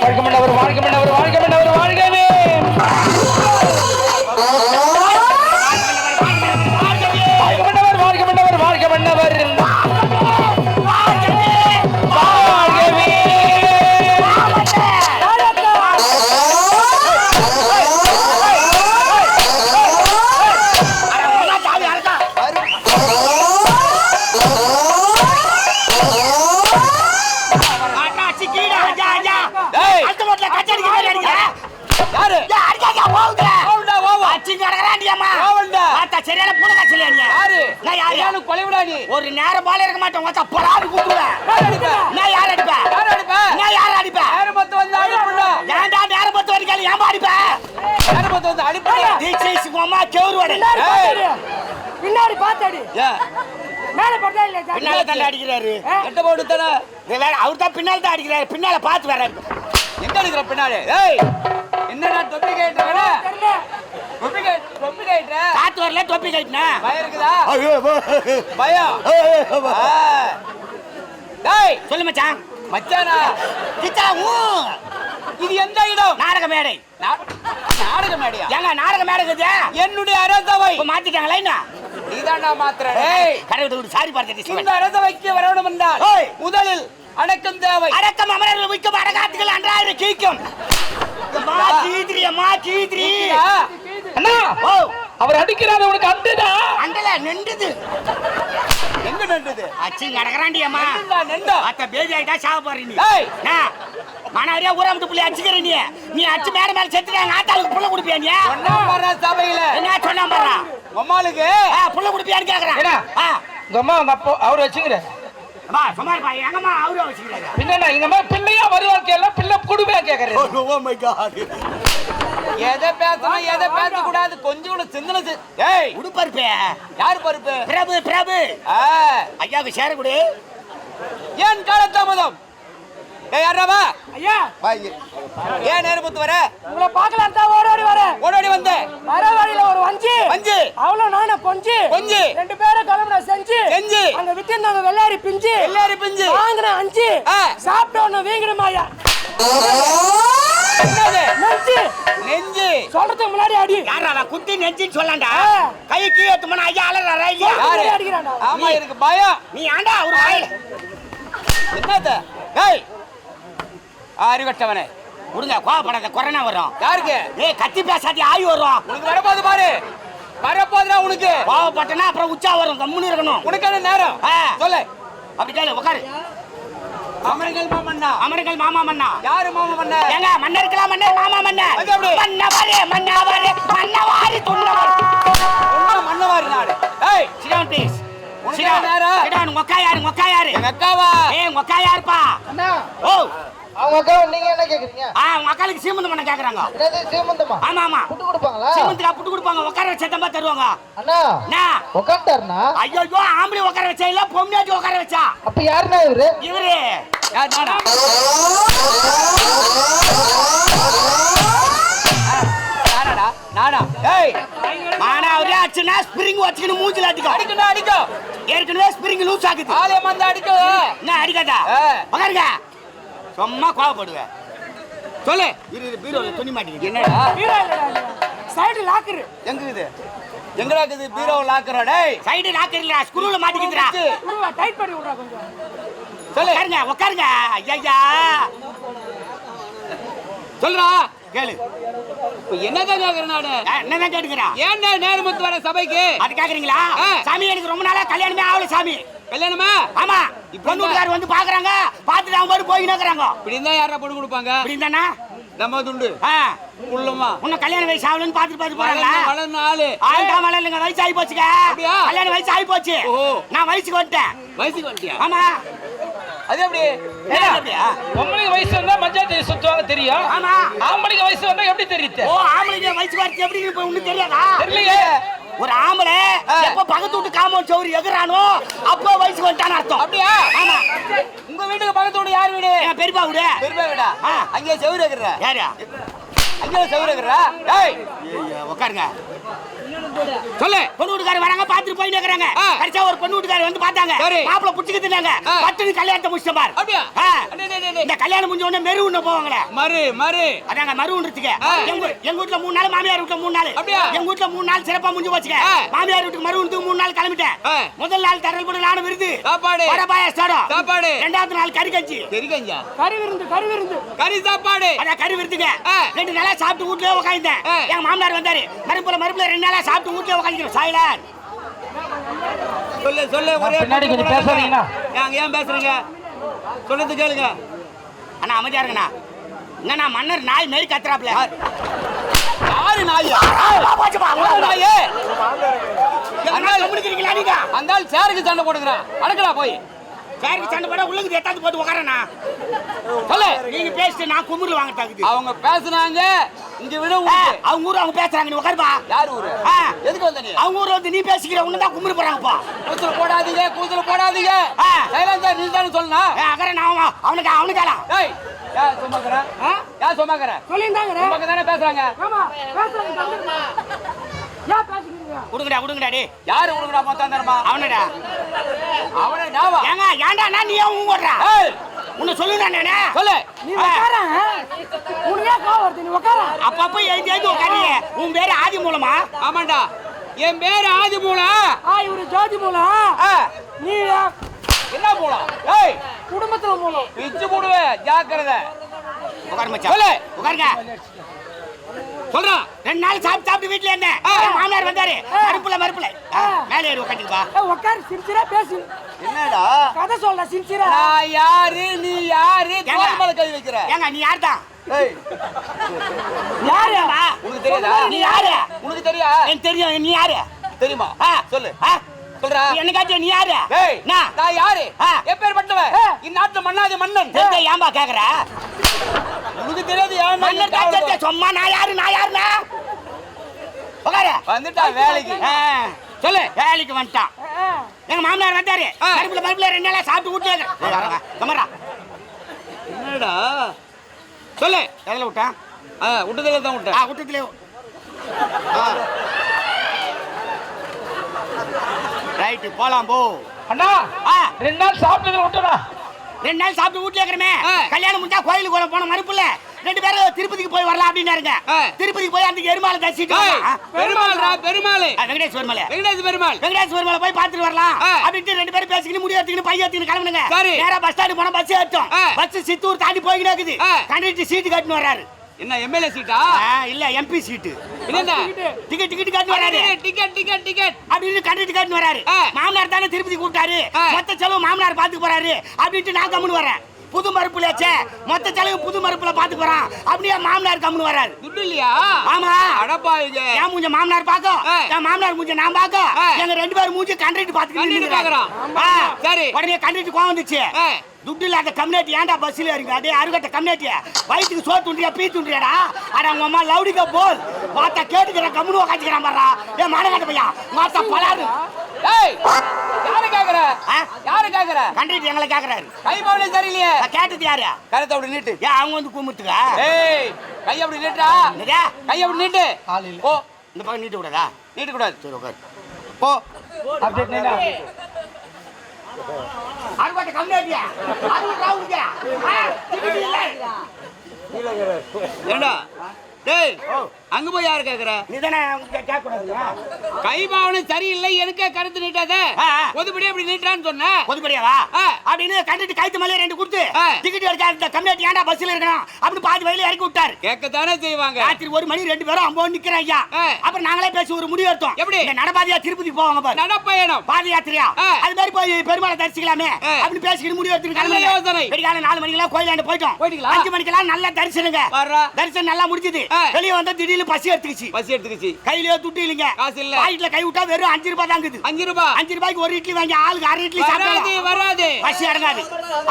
வாழ்க மன்னவர் வாழ்க மன்னவர் வாழ்க ஒரு நேரம் போல இருக்க மாட்டேன். மொத்த பொறாது கூப்பிடுவேன் நான் யார் அடிப்பேன் நான் யார் அடிப்பேன் யாரு மொத்தம் வந்து ஏன்டா நேரம் பத்து வரைக்கும் ஏன் அடிப்பேன் யாரு மொத்தம் வந்து அடிப்புடா? தீட்சை அம்மா கேவுரு வடை. பின்னாடி பார்த்தடி ஏன் மேல பட்டா இல்ல பின்னால தானே அடிக்கிறாரு. எட்ட போட்டு தானே? வேற அவர் தான் பின்னால தான் அடிக்கிறாரு. பின்னால பார்த்து வர்றாரு எங்க அடிக்கிற பின்னாடி ஏய் என்னடா தொப்பி கேட்டு காத்து வரல தொப்பி கட்டினா பயம் இருக்குதா? பயம். டேய். சொல்லு மச்சான். மச்சானா? கிச்சா ஊ. இது எந்த இடம்? நாடக மேடை. நாடக மேடையா? ஏங்க நாடக மேடை என்னுடைய அரசவை. இப்ப மாத்திட்டாங்களா என்ன நீதான்டா மாத்திர டேய் கடவுள் சாரி பார்த்துட்டு இந்த அரசவைக்கு வரணும் என்றால். முதலில் அடக்கம் தேவை. அடக்கம் அமரர்கள் வைக்கும் அடகாத்துகள் அன்றாயிரம் கீக்கும் மா கீதிரி அம்மா கீதிரி? அண்ணா ஓ அவர் அடிக்கிறாரு உனக்கு அண்டுதா அண்டல நின்றுது. எங்க நின்றது? அச்சி நடக்கிறாண்டி அம்மா. நின்றா. அத்த பேபி ஆயிட்டா சாக போற நீ. மனாரியா ஊராமத்து புள்ளி அடிச்சுக்கிற நீ. நீ அச்சு மேல மேல செத்துட்டாங்க ஆத்தாளுக்கு புள்ள குடுப்பியா நீ? ஒன்னா வர சபையில. என்ன சொன்னா பாரா? உம்மாளுக்கு புள்ள குடுப்பியான்னு கேக்குறேன் உங்க அம்மா உங்க அப்பா அவர் வச்சுக்கிற அம்மா சும்மா இருப்பா எங்கம்மா அவரு வச்சுக்கிறாரு? பின்ன எங்க அம்மா பிள்ளையா பிள்ளை குடுமையா கேக்குறது எதை பேசணும் எதை பேச கூடாது கொஞ்சம் கூட சிந்தனை ஏய் உடுப்பருப்பே யார் பருப்பு? பிரபு பிரபு. ஆ, ஐயாவுக்கு சேர கொடு. ஏன் காலதாமதம் ஏய் யாரவா ஐயா. ஏன் நேரமுத்து வர? உங்களை பார்க்கலாம் தான் ஓடி ஓடி வரேன் ஓடோடி வந்த. வர வழியில ஒரு வஞ்சி. வஞ்சி. அவ்வளவு நானும் கொஞ்சி கொஞ்சி. ரெண்டு பேரும் கிளம்புன செஞ்சு. செஞ்சு. அங்க வித்திருந்தாங்க வெள்ளாரி பிஞ்சு. எல்லாரும் பிஞ்சு. வாங்கின அஞ்சு. ஆ. சாப்பிட்ட ஒண்ணு வீங்கிடுமாயா நெஞ்சு! நெஞ்சு! சொல்றதுக்கு முன்னாடி அடி யாரா அவன் குத்தி நெஞ்சின்னு சொல்லாண்டா. கை கீழே எத்துமனா ஐயா அலறாரா இல்லையா யாரு? அடிக்கிறான்டா ஆமா எனக்கு பயம். நீ ஆண்டா ஒரு வாயில. என்னது? ஏய் அறிவட்டவனே விடுங்க கோவப்படாத கொரோனா வரும் யாருக்கு? ஏய் கத்தி பேசாட்டி ஆய் வரும் உனக்கு வரப்போது பாரு. வரப்போதுடா உனக்கு. கோவப்பட்டனா அப்புறம் உச்சா வரும் கம்முன்னு இருக்கணும். உனக்கான நேரம்? ஆ. சொல்லு. அப்படி கேளு உட்காரு அமரங்கள் மாமன்னா. அமரங்கள் மாமா மன்னா. யாரு மாமா மன்ன? ஏங்க மன்னர் மாமா மன்னர் அது எப்படி? மன்னவாரி மன்னவாரி மன்னவாரி துண்ணவாரி மன்னவாரி நாடு. ஏய் சிடான் ப்ளீஸ் சிடான்? சிடான் உங்க அக்கா யாரு? உங்க அக்கா யாரு? எங்க அக்காவா? ஏய் உங்க அக்கா யாருப்பா? ஓ. அவங்க அக்கா நீங்க என்ன கேக்குறீங்க? ஆ உங்க அக்காளுக்கு சீமந்தம் பண்ண கேக்குறாங்க. என்னது சீமந்தமா? ஆமா ஆமா. புட்டு கொடுப்பாங்களா? சீமந்துக்கு புட்டு கொடுப்பாங்க. உட்கார வச்சா தான் தருவாங்க. அண்ணா என்ன உக்காண்டாருண்ணா ஐயோ ஆம்பளை உட்கார வச்சா இல்ல பொம்னாட்டி உட்கார வச்சா? அப்ப யாருண்ணா இவரு? இவரு. யார் நானா? நானாடா நானா? ஏய் ஆனா அவரே அச்சுனா ஸ்ப்ரிங் வச்சுக்கிட்டு மூஞ்சில அடிக்கும் அடிக்கணும் அடிக்கும் ஏற்கனவே ஸ்ப்ரிங் லூஸ் ஆகுது. வந்து அடிக்கும் என்ன அடிக்காதா. உட்காருங்க சும்மா கோவப்படுவேன். சொல்லு. இரு இரு பீரோல துணி மாட்டிக்கிட்டு. என்னடா? Side locker. எங்க இது? எங்கடா இருக்குது பீரோ லாக்குறோம் டேய். சைடு லாக்கர்ல ஸ்க்ரூல மாட்டிக்கிதுடா. உருவா டைட் பண்ணி விடுறா கொஞ்சம். சொல்லு. உட்காருங்க உட்காருங்க ஐயா. சொல்றா கேளு. இப்ப என்னதான் கேக்குற நாடு ஆ, என்னதான் கேட்டுக்கிறா? ஏன்டா நேரமுத்து வர சபைக்கு? அது கேக்குறீங்களா. சாமி எனக்கு ரொம்ப நாளா கல்யாணமே ஆகல சாமி. கல்யாணமா? ஆமா. பொண்ணு வீட்டுக்காரர் வந்து பாக்குறாங்க. பாத்துட்டு அவங்க பாட்டு போய் நிக்கிறாங்க. இப்படி இருந்தா யாரா பொண்ணு கொடுப்பாங்க? அப்படி இருந்தானா? நம்ம துண்டு. உள்ளமா. உன்ன கல்யாண வயசு ஆகலன்னு பாத்துட்டு பாத்து போறாங்களா? வளர்ந்த ஆளு. ஆயிட்டா மலையிலங்க வயசு ஆகி போச்சுங்க? கல்யாண வயசு ஆகி போச்சு. நான் வயசுக்கு வந்துட்டேன். வயசுக்கு வந்துட்டியா? ஆமா. அது எப்படி? பொம்பளைக்கு வயசு வந்தா மஞ்சள் தேடி சுத்துவாங்க தெரியும். ஆமா. ஆம்பளைக்கு வயசு வந்தா எப்படி தெரியுது? ஓ ஆம்பளைங்க வயசுக்கு வரது எப்படி ஒண்ணு தெரியாதா? தெரியலையே. ஒரு ஆம்பளை. எப்ப பக்கத்து வீட்டு காம்பவுண்ட் சௌரி எகுறானோ அப்போ வயசுக்கு வந்துட்டான்னு அர்த்தம். அப்படியா? ஆமா. உங்க வீட்டுக்கு பக்கத்து வீடு யார் வீடு? என் பெரியப்பா விடு. பெருமை வீடா. அங்கே செவுரு இருக்கிற யாரு? அங்கே இருக்கிறா டேய் ஐயா, உட்காருங்க சொல்லு பொண்ணு வீட்டுக்காரர் வராங்க பாத்துட்டு போயிட்டு இருக்கிறாங்க ஆ. கடைசியா ஒரு பொண்ணு வீட்டுக்காரர் வந்து பார்த்தாங்க. மாப்பிள புடிச்சுக்கு தின்னாங்க. பட்டுன்னு கல்யாணத்தை முடிச்சிட்ட பாரு. இந்த கல்யாணம் முடிஞ்ச உடனே மெரு உண்ண போவாங்களே மறு மறு அதாங்க ஆ. எங்க வீட்ல மூணு நாள் மாமியார் வீட்ல மூணு நாள் அப்படியா? எங்க வீட்ல மூணு நாள் சிறப்பா முடிஞ்சு போச்சுங்க. மாமியார் வீட்டுக்கு மறு உண்றதுக்கு மூணு நாள் கிளம்பிட்டேன். முதல் நாள் தரல் கூட நானும் விருது சாப்பாடு. வடபாய சாடம் சாப்பாடு. ரெண்டாவது நாள் கறி கஞ்சி கறி விருந்து கறி விருந்து கறி சாப்பாடு அதான் கறி விருதுங்க ஆ. ரெண்டு நாளா சாப்பிட்டு வீட்லயே உட்காந்துட்டேன். எங்க மாமனார் வந்தாரு மறுப்புல மறுப்புல ரெண்டு நாளா சாப்பிட்டு வீட்லயே உட்காந்துக்கிறோம் சாயிலான் சொல்லு சொல்லு ஒரே பின்னாடி கொஞ்சம் பேசாதீங்கண்ணா. ஏன் பேசுறீங்க? சொல்லுறது கேளுங்க. அண்ணா அமைதியா இருங்கண்ணா. என்னண்ணா மன்னர் நாய் மாரி கத்துறாப்ல. யாரு? நாயா. நாயே? அந்த ஆள் சேருக்கு சண்டை போடுங்கிறான் அடக்கடா போய். சேருக்கு சண்டை போட உள்ளுக்கு எட்டாந்து போட்டு உட்காரண்ணா சொல்லு நீங்க பேசிட்டு நான் குமுறு வாங்க தாக்குது அவங்க பேசுனாங்க இங்க விட அவங்க ஊர் அவங்க பேசுறாங்க நீ உட்காருப்பா யார் ஊரு. எதுக்கு வந்த நீ? அவங்க ஊர்ல வந்து நீ பேசிக்கிற உன்ன தான் குமுறு போறாங்கப்பா கூத்துல போடாதீங்க கூத்துல போடாதீங்க. சைலண்டா நீ தானே சொல்லணும்? அகர நான் அவன் அவனுக்கு அவனுக்காலா ஏய் யார் சும்மாக்கற ஆ? யார் சும்மாக்கற சொல்லியிருந்தாங்க சும்மாக்க தானே பேசுறாங்க? ஆமா பேசுறாங்க கொடுங்கடா கொடுங்கடா டே யாரு உனக்குடா மொத்தம் தரமா அவனடா. அவனே நாவா? ஏங்க ஏன்டா நான் நீ ஏன் ஓடுறா ஏய்! உன்னை சொல்லுடா நானே. சொல்லு. நீ உட்கார ஏன் கோவம் வருது? நீ உட்கார அப்பப்ப எழுதி எழுதி உட்காருங்க உன் பேரு ஆதி மூலமா? ஆமாண்டா. என் பேரு ஆதி மூலா? ஆ இவரு ஜோதி மூலம் ஆ, நீ என்ன மூலம் ஏய்! குடும்பத்துல மூலம். பிச்சு போடுவேன் ஜாக்கிரதை. உட்காரு மச்சான். சொல்லு. உட்காருங்க சொல்றான் ரெண்டு நாள் சாப்பிட்டு சாப்பிட்டு வீட்டுல இருந்தேன். ஆ. என் மாமனார் வந்தாரு. மறுப்புல. மறுப்புல. மேலே ஏறி உட்காந்துப்பா ஏ, உட்காரு சிரிச்சிரா பேசு. என்னடா? கதை சொல்ல சிரிச்சிரா நான் யாரு நீ யாரு? மேல கை வைக்கிற. ஏங்க நீ யார் தான் ஏய். யாரு? உனக்கு தெரியாதா? நீ யாரு? உனக்கு தெரியா? எனக்கு தெரியும் நீ யாரு? தெரியுமா. சொல்லு? சொல்றா. என்ன காட்டிய நீ யாரு? ஏய் நான் நான் யாரு? ஆ. எப்பேற்பட்டவன் ஆ. இந்நாட்டு மன்னாதி மன்னன். ஏன்பா கேக்குற? உனக்கு தெரியாது ஏன் சும்மா நான் யாரு நான் யாருன்னா உட்காரு வந்துட்டா வேலைக்கு. ஆ. சொல்லு. வேலைக்கு வந்துட்டான். எங்க மாமனார் வந்தாரு. ஆ. மறுப்புல மறுப்புல ரெண்டு நாளா சாப்பிட்டு வீட்டுல கமரா. என்னடா? சொல்லு. எதில் விட்டான்? ஆ விட்டதுல தான் ஆ விட்டேன் விட்டதுல ரைட்டு போலாம் போ. அண்ணா ஆ. ரெண்டு நாள் சாப்பிட்டது விட்டுடா ரெண்டு நாள் சாப்பிட்டு வீட்டுல இருக்கிறமே. கல்யாணம் முடிஞ்சா கோயிலுக்கு போன மறுப்புல ரெண்டு பேரும் திருப்பதிக்கு போய் வரலாம் அப்படின்னாருங்க ஆ. திருப்பதிக்கு போய் அந்த எருமாலை தரிசிட்டு பெருமாள் ஆ, வெங்கடேஸ்வர் மலை வெங்கடேஷ் பெருமாள் வெங்கடேஸ்வர் மலை போய் பார்த்துட்டு வரலாம். அப்படின்ட்டு ரெண்டு பேரும் பேசிக்கிட்டு முடி எடுத்துக்கிட்டு பைய எடுத்துக்கிட்டு கிளம்புங்க. நேரா பஸ் ஸ்டாண்டு போனா பஸ் ஏற்றோம். பஸ் சித்தூர் தாண்டி போய்கிட்டு இருக்குது. கண்டிட்டு சீட்டு கட்டின்னு வர்றாரு என்ன எம்எல்ஏ சீட்டா இல்ல எம்பி சீட்டு என்னடா டிக்கெட் டிக்கெட் கட்டின்னு வர்றாரு டிக்கெட் டிக்கெட் டிக்கெட் அப்படின்னு கண்டிட்டு கட்டின்னு வர்றாரு ஆ. மாமனார் தானே திருப்பதி கூப்பிட்டாரு. மொத்த செலவு மாமனார் பாத்துக்கு போறாரு. அப்படின்ட்டு நான் கம்முன்னு வரேன் புது மறுப்புலச்சே மொத்த செலவு புது மறுப்புல பாத்து போறான் அப்படியே மாமனார் கம்முன்னு வராரு துட்டு இல்லையா? ஆமா. அடப்பாவிங்க என் மூஞ்ச மாமனார் பாக்கும் ஆ. என் மாமனார் மூஞ்ச நான் பாக்கும் ஆ. எங்க ரெண்டு பேரும் மூஞ்சி கண்டிட்டு பாத்துக்கிட்டு பார்க்கறான். ஆ. சரி. உடனே கண்டிட்டு கோவம் வந்துச்சு. துட்டு இல்லாத கம்யூனிட்டி ஏன்டா பஸ்ல இருக்கு அதே அருகட்ட கம்யூனிட்டி. வயிற்றுக்கு சோறு துண்டியா பீ துண்டியாடா அட உங்க அம்மா லவுடிக்க போல். வாத்தா கேட்டுக்கிற கம்முனு உக்காந்துக்கிறான் பாரா ஏ மானகாட்ட பையா வாத்தா பலாரு ஏய். யாரு கேக்குற? கண்டிட்டு எங்களை கேக்குறாரு. கை பவனே சரியில்லையே நான் கேட்டது யாரு? கருத்தை அப்படி நீட்டு. ஏன் அவங்க வந்து கும்பிட்டுக்கா ஏய் கை அப்படி நீட்டா கை அப்படி நீட்டு. போ. இந்த பக்கம் நீட்டு விடாதா நீட்டு கூடாது. சரி உட்காரு. போ. அருகட்ட கம்யூனிட்டியா அருகட்ட ரவுடியா டிக்கெட் இல்லை. ஏண்டா டேய் அங்க போய் யாரு கேக்குற நீ தானே கேட்க கூடாது கை பாவனை சரியில்லை எனக்கே கருத்து நீட்டாத ஆ, ஆ. பொதுப்படி அப்படி நீட்டான்னு சொன்ன பொதுப்படியாவா. அப்படின்னு கண்டிட்டு கைத்து மேலே ரெண்டு கொடுத்து. டிக்கெட் எடுக்க இந்த கம்யூனிட்டி ஏன்டா பஸ்ல இருக்கணும் அப்படின்னு பாதி வயல இறக்கி விட்டாரு கேட்கத்தானே செய்வாங்க ராத்திரி ஒரு மணி ரெண்டு பேரும் அம்போ நிக்கிறேன் ஐயா. அப்புறம் நாங்களே பேசி ஒரு முடிவு எடுத்தோம் எப்படி? நடபாதையா திருப்பதி போவாங்க பாரு நடப்பயணம் பாத யாத்திரையா. அது மாதிரி போய் பெருமாளை தரிசிக்கலாமே. அப்படின்னு பேசிக்கிட்டு முடிவு எடுத்துட்டு நாலு மணிக்கெல்லாம் கோயிலாண்டு போயிட்டோம்? அஞ்சு மணிக்கெல்லாம் நல்ல தரிசனங்க. தரிசனம் நல்லா முடிஞ்சது. வெளியே வந்தா திடீர்னு பசி எடுத்துக்கிச்சு. பசி எடுத்துக்கிச்சு. கையிலேயே துட்டு இல்லைங்க. காசு இல்ல. பாக்கெட்ல கை விட்டா வெறும் அஞ்சு ரூபாய் தான் இருக்குது அஞ்சு ரூபாய். அஞ்சு ரூபாய்க்கு ஒரு இட்லி வாங்கி ஆளுக்கு அரை இட்லி சாப்பிடலாம். வராது. பசி அடங்காது.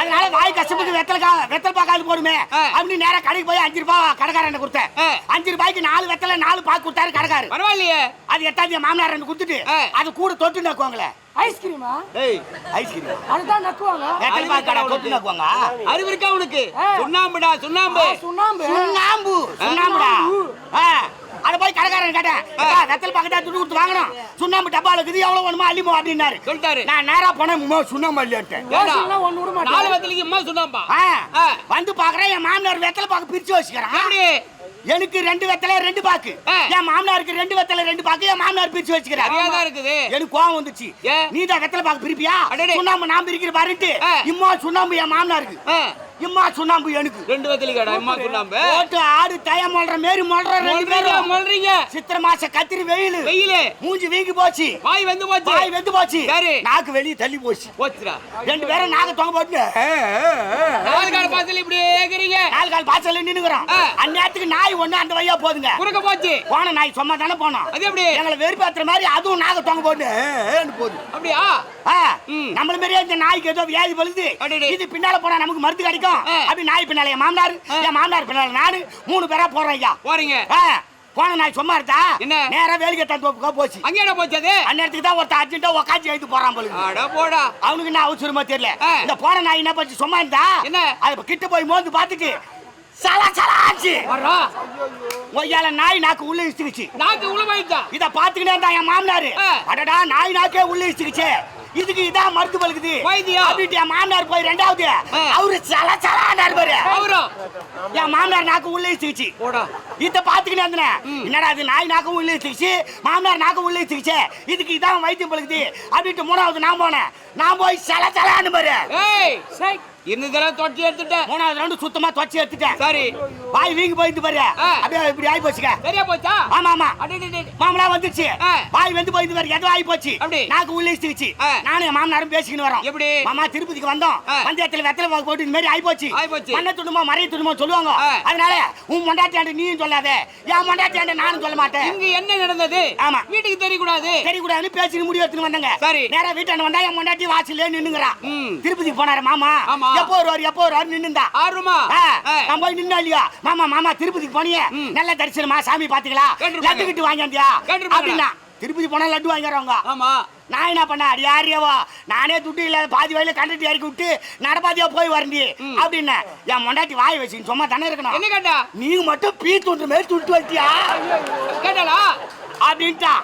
அதனால வாய் கஷ்டப்பட்டு வெத்தலை கா வெத்தலை பாக்காது போடுமே. அப்படின்னு நேரா கடைக்கு போய் அஞ்சு ரூபாய் கடைக்காரன் கொடுத்தேன். அஞ்சு ரூபாய்க்கு நாலு வெத்தலை நாலு பாக்கு கொடுத்தாரு கடைக்காரு. பரவாயில்லையே. அது எட்டாவது மாமனார் கொடுத்துட்டு. அது கூட தொட்டு நக்குவாங்களே ஐஸ்கிரீமா ஏய் ஐஸ்கிரீம் அதுதான் நக்குவாங்க. வெத்தலை பாக்கு. கடை தொட்டு நக்குவாங்க அறிவு இருக்கா உனக்கு. சுண்ணாம்புடா சுண்ணாம்பு. ஆ, சுண்ணாம்பு. சுண்ணாம்பு. சுண்ணாம்புடா. ஆ. அட போய் கடைக்காரன் கேட்டேன் அக்கா, வெத்தலை பக்கத்தா துட்டு கொடுத்து வாங்கணும். சுண்ணாம்பு டப்பால இருக்குது எவ்வளவு வேணுமோ அள்ளிமோ அப்படின்னாரு. சொல்லிட்டாரு. நான் நேரா போனேன் உம்மா, சுண்ணாம்பு அள்ளிட்டேன் ஒண்ணு விட மாட்டேன். நாலு வத்தலிக்கு ஆ, ஆ. வந்து பாக்குறேன் என் மாமனார் வெத்தலை பாக்கு பிரிச்சு வச்சுக்கிறான். எனக்கு ரெண்டு வெத்தலை ரெண்டு பாக்கு. என் மாமனாருக்கு ரெண்டு வெத்தலை ரெண்டு பாக்கு. என் மாமனார் பிரிச்சு வச்சுக்கிறார். இருக்குது. எனக்கு கோவம் வந்துச்சு? நீ தான் வெத்தலை பாக்கு பிரிப்பியா. சுண்ணாம்பு நான் பிரிக்கிற பாருட்டு. இம்மா சுண்ணாம்பு என் மாமனாருக்கு. இம்மா சுண்ணாம்பு எனக்கு. ரெண்டு வத்தலிக்காடா அம்மா சொன்னாம்பு போட்டு ஆடு தய மொல்ற மாரி மொல்ற ரெண்டு பேரும். மொல்றீங்க. சித்திர மாச கத்திரி வெயில். வெயிலு. மூஞ்சி வீங்கி போச்சு. வாய் வந்து போச்சு. வாய் வெந்து போச்சு. சரி. நாக்கு வெளியே தள்ளி போச்சு. போச்சுடா. ரெண்டு பேரும் நாக்கு தொங்க போட்டு நாலு கால பாத்துல இப்படி ஏக்குறீங்க. நாலு கால் பாய்ச்சல நின்னுக்கிறோம். அந்நேரத்துக்கு நாய் ஒண்ணு அந்த வழியா போதுங்க. குறுக்க போச்சு. போன நாய் சும்மா தானே போனோம். அது எப்படி? எங்களை வெறுப்பேத்துற மாதிரி அதுவும் நாக தொங்க போட்டு போகுது. அப்படியா. நம்மள மாதிரியே இந்த நாய்க்கு ஏதோ வியாதி பழுது. இது பின்னால போனா நமக்கு மருந்து கிடைக்கும் ஆ. அப்படி நாய் பின்னால என் மாமனார். என் மாமனார் பின்னால நானு மூணு பேரா போறோம் ஐயா. போறீங்க. போன நாய் சும்மா இருந்தா என்ன? நேரா வேலிக்கத்தான் தோப்புக்கா போச்சு. அங்க என்ன போச்சு அது? அந்நேரத்துக்கு தான் ஒருத்த அர்ஜென்ட்டா உக்காச்சி எழுத்து போறான் போலுங்க அட போடா. அவனுக்கு என்ன அவசரமா தெரியல. இந்த போன நாய் என்ன பண்ணி சும்மா இருந்தா? என்ன? அது கிட்ட போய் மோந்து பார்த்துட்டு சலா சலாச்சு வர்றா. ஒய்யால நாய் நாக்கு உள்ள இழுத்துக்குச்சு. நாக்கு உள்ள போயிட்டா இத பாத்துக்கிட்டே இருந்தா என் மாமனாரு. அடடா நாய் நாக்கே உள்ள இழுத்துக்குச்சு. இதுக்கு இதான் மருந்து பழுக்குது வைத்தியம். அப்படின்ட்டு என் மாமனார் போய் ரெண்டாவது. அவரு சல சலாண்டாரு பாரு. அவரும் என் மாமனார் நாக்கு உள்ள போடா. இத பாத்துக்கிட்டே இருந்தேன். என்னடா அது நாய் நாக்கும் உள்ள இழுத்துக்குச்சு? மாமனார் நாக்கும் உள்ள இழுத்துக்குச்சு. இதுக்கு இதான் வைத்தியம் பழுக்குது அப்படின்ட்டு மூணாவது நான் போனேன். நான் போய் சல சலான்னு பாரு. இருந்ததெல்லாம் தொட்டி எடுத்துட்டேன் மூணாவது ரெண்டு சுத்தமா துவச்சி எடுத்துட்டேன் சரி வாய் வீங்கி போயிட்டு பாரு. அப்படியே இப்படி ஆகி போச்சுக்க சரியா போச்சா ஆமா ஆமா மாமலா வந்துச்சு. வாய் வந்து போயிட்டு பாரு எதோ ஆகி போச்சு அப்படி? நாக்கு உள்ள இழுத்துக்குச்சு ஆ. நானும் மாமனாரும் பேசிக்கின்னு வரோம் எப்படி? மாமா திருப்பதிக்கு வந்தோம் ஆ. பஞ்சாயத்துல வெத்தலை போட்டு இந்த மாதிரி போச்சு ஆயி போச்சு. மண்ணை துணுமோ மறைய துணுமோ சொல்லுவாங்க. அதனால உன் மொண்டாட்டியாண்டு நீயும் சொல்லாத என் மொண்டாட்டியாண்டு நானும் சொல்ல மாட்டேன் இங்க என்ன நடந்தது ஆமா. வீட்டுக்கு தெரிய கூடாது தெரியக்கூடாதுன்னு பேசின்னு முடிவு எடுத்துன்னு வந்தாங்க சரி. நேரா வீட்டாண்ட வந்தா என் மொண்டாட்டி வாசல்லே நின்னுங்கிறான். திருப்பதிக்கு போனாரு மாமா ஆமா. எப்போ வருவார்? எப்போ வருவார்? நின்னுந்தா. ஆறுமா ஆ, நான் போய் நின்னா இல்லையா? மாமா மாமா திருப்பதிக்கு போனியே. நல்ல தரிசனமா சாமி கேட்டிருப்பாங்க. லட்டு கிட்டு கேட்டிருப்பாங்க. அப்படின்னா திருப்பதி போனா லட்டு வாங்கிறவங்க ஆமா. நான் என்ன பண்ண? அடி யாரியவா நானே துட்டு இல்லாத பாதி வயல கண்டுட்டு இறக்கி விட்டு நடப்பாதியா போய் வரண்டி. அப்படின்னு. என் மொண்டாட்டி வாய் வச்சு சும்மா தானே என்ன இருக்கணும் கேட்டா? நீ மட்டும் பீ துண்டு மேல் துட்டு வச்சியா கேட்டாளா? அப்படின்ட்டா.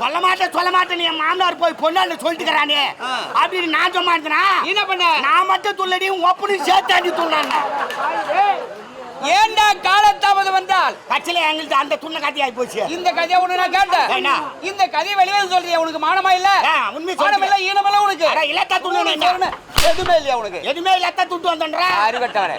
சொல்ல மாட்டேன் சொல்ல மாட்டேன். என் மாமனார் போய் பொண்ணால சொல்லிட்டுக்கிறானே. அப்படின்னு நான் சொல்ல மாட்டேனா? என்ன பண்ண? நான் மட்டும் துள்ளடி உன் ஒப்பனையும் சேர்த்தாண்டி துள்ளான். ஏண்டா காலத்தாமதம் வந்தால்? கட்சியில எங்களுக்கு அந்த துண்ண கத்தி ஆகி போச்சு. இந்த கதையை உனக்கு நான் கேட்டேன்? இந்த கதையை வெளியே சொல்றியா? உனக்கு மானமா இல்ல? உண்மை மானம் இல்ல சொல்றேன். ஈனமல்ல உனக்கு. இலத்தா துண்ணு? எதுவுமே இல்லையா உனக்கு? எதுவுமே இல்லாத துட்டு வந்தோன்ற? அறிவட்டவரே